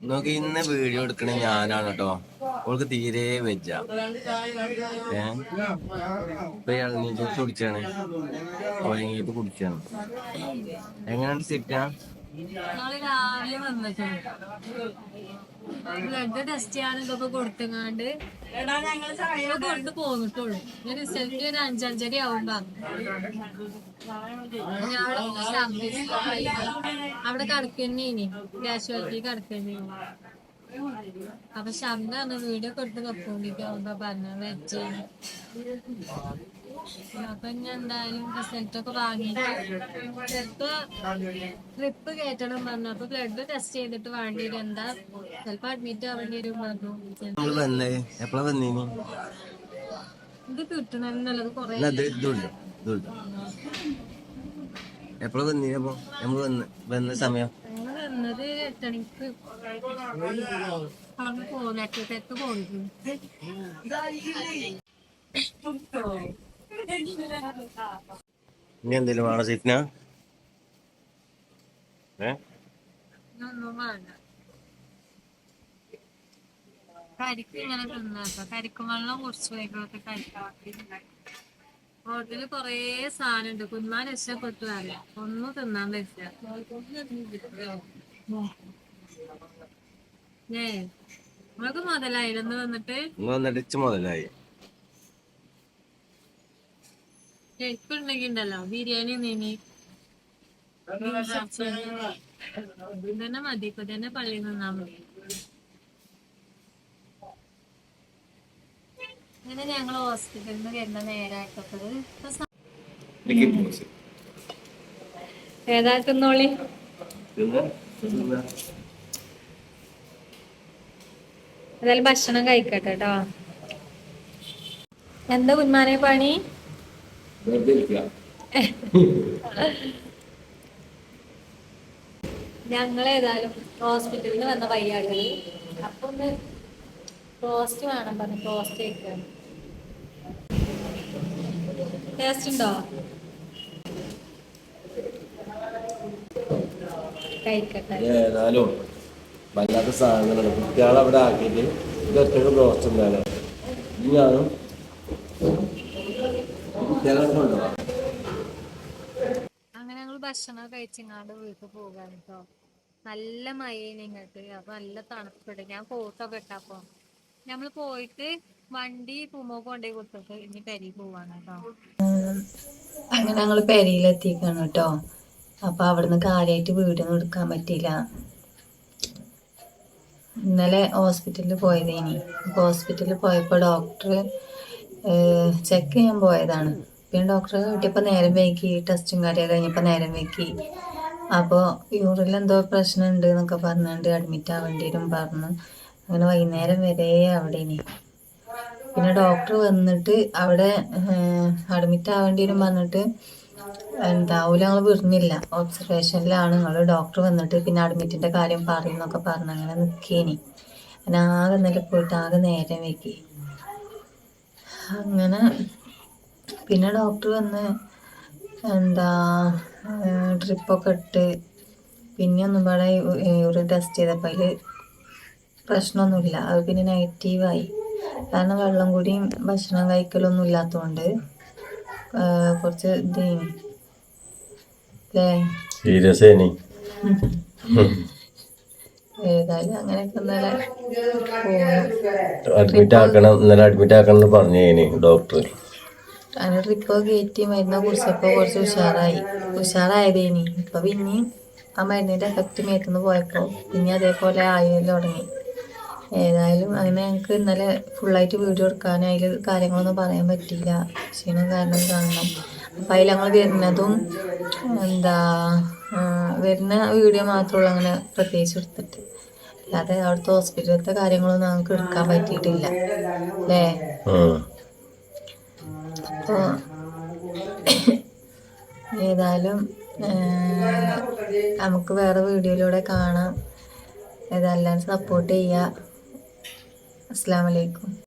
നോക്കി ഇന്ന് വീഡിയോ എടുക്കണ ഞാനാണ് കേട്ടോ ഓൾക്ക് തീരെ വെജ ഏഹ് കുടിച്ചാണ്. കുടിച്ചാണ്. എങ്ങനെയുണ്ട് സിറ്റാ? നാളെ രാവിലെ വന്നിട്ടുണ്ട്. ബ്ലഡ് ടെസ്റ്റ് ചെയ്യാൻ എടാ കൊടുത്തങ്ങാണ്ട് ഇപ്പൊ കൊണ്ട് പോന്നിട്ടുള്ളൂ. ഞാൻ റിസൾട്ട് ഒരു അഞ്ചഞ്ചര അവിടെ കിടക്കന്നെ ഇനി കാഷ്വാലിറ്റി കിടക്കന്നെ അപ്പൊ ശബ്ദമാണ് വീഡിയോ കൊടുത്ത് കപ്പോണ്ടിട്ടാവുമ്പോ പറഞ്ഞ വെച്ച് അപ്പൊ ഞാൻ എന്തായാലും റിസൾട്ട് ഒക്കെ വാങ്ങിയിട്ട് ചിലപ്പോ ട്രിപ്പ് കയറ്റണം പറഞ്ഞു. അപ്പൊ ബ്ലഡ് ടെസ്റ്റ് ചെയ്തിട്ട് വേണ്ടി വരും എന്താ? ചിലപ്പോ അഡ്മിറ്റ് ആവേണ്ടി വരും പറഞ്ഞു. ഇത് കിട്ടണമെന്നുള്ളത് കൊറേ എപ്പോഴാ വന്നീനി അപ്പൊ? നമ്മൾ വന്ന് വന്ന സമയം? വന്നത് എട്ടണിക്ക് പോകുന്നു എട്ടത്തേക്ക് പോകുന്നു ഇനി എന്തെങ്കിലും വേണോ സിറ്റിന? ഏ? ഒന്നും വേണ്ട കരിക്ക് ഇങ്ങനെ തിന്നാക്ക കരിക്കും വെള്ളം കുറിച്ച് വൈകിട്ട് കരിക്കാം ഹോട്ടലിൽ കൊറേ സാധനം ഉണ്ട് കുന്മാൻ രക്ഷപ്പെട്ടു അറിയാം. ഒന്നും തിന്നാൻ പറ്റില്ല. ഏ? നമുക്ക് മുതലായിരുന്നു വന്നിട്ട്? വന്നിട്ട് മുതലായി. ഉണ്ടെങ്കിൽ ഉണ്ടല്ലോ ബിരിയാണി നീനി തന്നെ മതി ഇപ്പൊ തന്നെ പള്ളിയിൽ നിന്നാ മതി. അങ്ങനെ ഞങ്ങൾ ഹോസ്പിറ്റലിൽ നിന്ന് വരുന്ന നേരായിട്ടത് ഏതാക്കുന്നോളി ഏതായാലും ഭക്ഷണം കഴിക്കട്ടെ കേട്ടോ എന്താ കുന്മാനെ പണി? ഞങ്ങൾ ഏതായാലും ഹോസ്പിറ്റലിൽ നിന്ന് വന്ന വയ്യാകളിൽ അപ്പൊ ഒന്ന് ടോസ്റ്റ് വേണം പറഞ്ഞു ടോസ്റ്റ് കഴിക്കാൻ ടേസ്റ്റ് ഉണ്ടോ? കഴിക്കട്ടെ. ഏതായാലും വല്ലാത്ത സാധനങ്ങളാണ് കുട്ടികളെ അവിടെ ആക്കിയിട്ട് ഇതൊക്കെ ബ്രോസ്റ്റ് എന്താണ് ഞാനും അങ്ങനെ ഞങ്ങൾ ഭക്ഷണം കഴിച്ചിങ്ങാണ്ട് വീട്ടിൽ പോകാൻ കേട്ടോ നല്ല മഴയാണ് ഇങ്ങോട്ട് അപ്പൊ നല്ല തണുപ്പുണ്ട്. ഞാൻ കോട്ടൊക്കെ ഇട്ടപ്പോ നമ്മൾ പോയിട്ട് വണ്ടി പൂമോ കൊണ്ടേ കൊടുത്തിട്ട് ഇനി പെരി പോവാണ് കേട്ടോ അങ്ങനെ ഞങ്ങൾ പെരിയിലെത്തിക്കാണ് കേട്ടോ അപ്പൊ അവിടുന്ന് കാര്യമായിട്ട് വീടൊന്നും എടുക്കാൻ പറ്റിയില്ല. ഇന്നലെ ഹോസ്പിറ്റലിൽ പോയതേനി. അപ്പൊ ഹോസ്പിറ്റലിൽ പോയപ്പോൾ ഡോക്ടർ ചെക്ക് ചെയ്യാൻ പോയതാണ്. പിന്നെ ഡോക്ടറെ കിട്ടിയപ്പോൾ നേരം വൈകി ടെസ്റ്റും കാര്യമൊക്കെ കഴിഞ്ഞപ്പോൾ നേരം വൈകി. അപ്പോൾ യൂറിൽ എന്തോ പ്രശ്നമുണ്ട് എന്നൊക്കെ പറഞ്ഞുകൊണ്ട് അഡ്മിറ്റ് ആവേണ്ടിയിരും പറഞ്ഞു. അങ്ങനെ വൈകുന്നേരം വരെ അവിടെ ഇനി പിന്നെ ഡോക്ടർ വന്നിട്ട് അവിടെ അഡ്മിറ്റ് ആവേണ്ടിയിരും പറഞ്ഞിട്ട് എന്താ ഓല ഞങ്ങൾ വിടുന്നില്ല ഒബ്സർവേഷനിലാണ് നിങ്ങൾ ഡോക്ടർ വന്നിട്ട് പിന്നെ അഡ്മിറ്റിന്റെ കാര്യം പറയുന്നൊക്കെ പറഞ്ഞു അങ്ങനെ നിൽക്കേനി അങ്ങനെ ആകെ ഇന്നലെ പോയിട്ട് ആകെ നേരം വെക്കി അങ്ങനെ പിന്നെ ഡോക്ടർ വന്ന് എന്താ ഡ്രിപ്പൊക്കെ ഇട്ട് പിന്നെ ഒന്നും പാടെ യൂറിൻ ടെസ്റ്റ് ചെയ്തപ്പോൾ അതിൽ പ്രശ്നമൊന്നുമില്ല. അത് പിന്നെ നെഗറ്റീവായി കാരണം വെള്ളം കൂടിയും ഭക്ഷണം കഴിക്കലൊന്നും ഇല്ലാത്തതുകൊണ്ട് കുറച്ച് ഇതേനി. അല്ലേ സീരിയസ് ഏതായാലും അങ്ങനെയൊക്കെ ഇന്നലെ അഡ്മിറ്റ് ആക്കണം ഇന്നലെ അഡ്മിറ്റ് ആക്കണം എന്ന് പറഞ്ഞു ഇനി ഡോക്ടർ അങ്ങനെ ട്രിപ്പ് കയറ്റി മരുന്ന് കുടിച്ചപ്പോൾ കുറച്ച് ഉഷാറായി. ഉഷാറായതേനി. ഇപ്പൊ പിന്നെയും ആ മരുന്നിന്റെ എഫക്റ്റ് മേത്തുനിന്ന് പോയപ്പോൾ പിന്നെ അതേപോലെ ആയുധം തുടങ്ങി. ഏതായാലും അങ്ങനെ ഞങ്ങൾക്ക് ഇന്നലെ ഫുള്ളായിട്ട് വീഡിയോ എടുക്കാൻ അതിൽ കാര്യങ്ങളൊന്നും പറയാൻ പറ്റിയില്ല. ക്ഷീണം കാരണം കാണണം അപ്പം അതിൽ ഞങ്ങൾ വരുന്നതും എന്താ വരുന്ന വീഡിയോ മാത്രമുള്ളൂ അങ്ങനെ പ്രത്യേകിച്ച് എടുത്തിട്ട്. അല്ലാതെ അവിടുത്തെ ഹോസ്പിറ്റലത്തെ കാര്യങ്ങളൊന്നും നമുക്ക് എടുക്കാൻ പറ്റിയിട്ടില്ല. അല്ലേ? ഏതായാലും നമുക്ക് വേറെ വീഡിയോയിലൂടെ കാണാം. ഏതായാലും സപ്പോർട്ട് ചെയ്യുക അസ്സാം വലൈക്കും